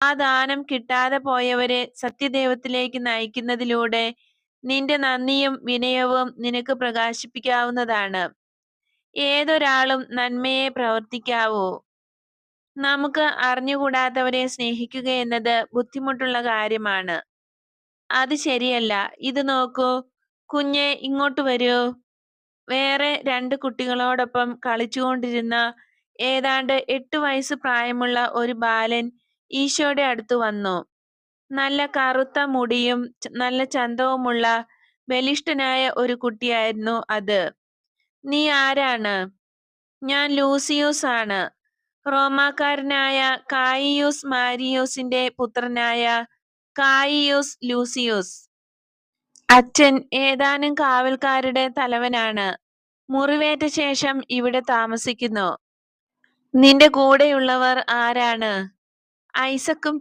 ആ ദാനം കിട്ടാതെ പോയവരെ സത്യദൈവത്തിലേക്ക് നയിക്കുന്നതിലൂടെ നിന്റെ നന്ദിയും വിനയവും നിനക്ക് പ്രകാശിപ്പിക്കാവുന്നതാണ്. ഏതൊരാളും നന്മയെ പ്രവർത്തിക്കാവൂ. നമുക്ക് അറിഞ്ഞുകൂടാത്തവരെ സ്നേഹിക്കുക എന്നത് ബുദ്ധിമുട്ടുള്ള കാര്യമാണ്. അത് ശരിയല്ല. ഇത് നോക്കൂ. കുഞ്ഞെ ഇങ്ങോട്ട് വരൂ. വേറെ രണ്ട് കുട്ടികളോടൊപ്പം കളിച്ചുകൊണ്ടിരുന്ന ഏതാണ്ട് എട്ട് വയസ്സ് പ്രായമുള്ള ഒരു ബാലൻ ഈശോയുടെ അടുത്ത് വന്നു. നല്ല കറുത്ത മുടിയും നല്ല ചന്തവുമുള്ള ബലിഷ്ഠനായ ഒരു കുട്ടിയായിരുന്നു അത്. നീ ആരാണ്? ഞാൻ ലൂസിയൂസ് ആണ്. റോമാക്കാരനായ കായിയൂസ് മാരിയൂസിന്റെ പുത്രനായ കായിയൂസ് ലൂസിയൂസ്. അച്ഛൻ ഏതാനും കാവൽക്കാരുടെ തലവനാണ്. മുറിവേറ്റ ശേഷം ഇവിടെ താമസിക്കുന്നു. നിന്റെ കൂടെയുള്ളവർ ആരാണ്? ഐസക്കും